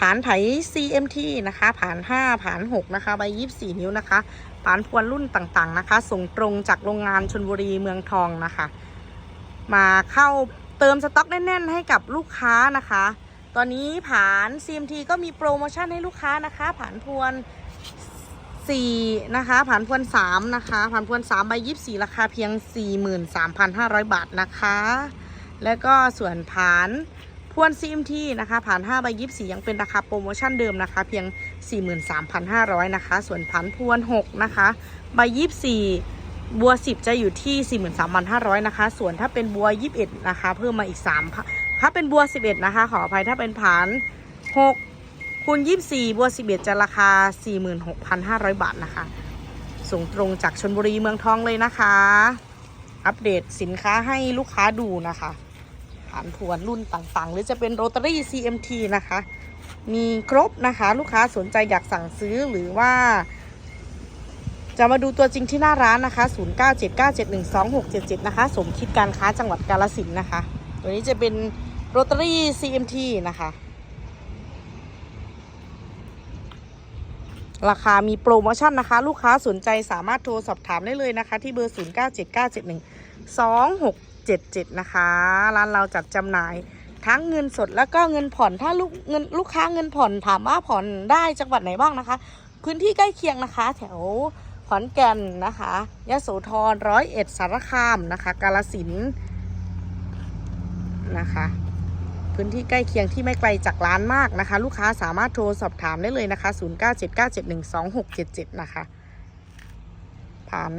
ผานไถ CMT นะคะผาน 5ผาน 6 นะคะ ใบ 24 นิ้วนะคะผานพวนรุ่นต่างๆนะคะ ส่งตรงจากโรงงานชนบุรีเมืองทองนะคะ มาเข้าเติมสต็อกแน่น ๆ ให้กับลูกค้านะคะ ตอนนี้ผาน CMT ก็มีโปรโมชั่นให้ลูกค้านะคะผานพวน 4 นะคะผานพวน 3 นะคะผานพวน 3 ใบ 24 ราคาเพียง 43,500 บาทนะคะ แล้วก็ส่วนผาน พวน CMT นะคะ ผ่าน5ใบ24ยังเป็นราคาโปรโมชั่นเดิมนะคะ เพียง 43,500 นะคะ ส่วนผันพวน 6 นะคะ ใบ24บัว 10 จะอยู่ที่ 43,500 นะคะ ส่วนถ้าเป็นบัว 21 นะคะ เพิ่มมาอีก 3 ถ้าเป็นบัว 11 นะคะ ขออภัยถ้าเป็นผัน6คูณ24 บัว 11 จะราคา 46,500 บาทนะคะ ส่งตรงจากชนบุรีเมืองทองเลยนะคะ อัปเดตสินค้าให้ลูกค้าดูนะคะ ผ่านพวนรุ่นต่างๆ หรือจะเป็นโรตารี่ CMT นะคะ มีครบนะคะ ลูกค้าสนใจอยากสั่งซื้อหรือว่า จะมาดูตัวจริงที่หน้าร้านนะคะ 0979712677 นะคะ สมคิดการค้าจังหวัดกาลสินนะคะ ตัวนี้จะเป็นโรตารี่ CMT นะคะ ราคามีโปรโมชั่นนะคะ ลูกค้าสนใจสามารถโทรสอบถามได้เลยนะคะ ที่เบอร์ 0979712677 77นะคะ ร้านเราจัดจำหน่ายทั้งเงินสดแล้วก็เงินผ่อนถ้าลูกเงินลูกค้าเงินผ่อนถามว่าผ่อนได้จังหวัดไหนบ้างนะคะ พื้นที่ใกล้เคียงนะคะ แถวขอนแก่นนะคะยะโสธรร้อยเอ็ดสารคามนะคะ กาลสินนะคะ พื้นที่ใกล้เคียงที่ไม่ไกลจากร้านมากนะคะ ลูกค้าสามารถโทรสอบถามได้เลยนะคะ 0979712677 นะคะผ่าน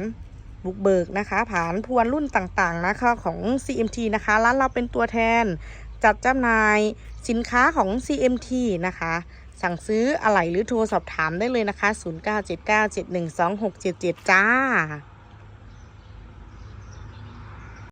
บุกเบิกนะคะผ่านพวนรุ่นต่างๆนะคะของ CMT นะคะร้านเราเป็นตัวแทนจัดจำหน่ายสินค้าของ CMT นะคะ สั่งซื้ออะไหล่หรือโทรสอบถามได้เลยนะคะ 0979712677 จ้า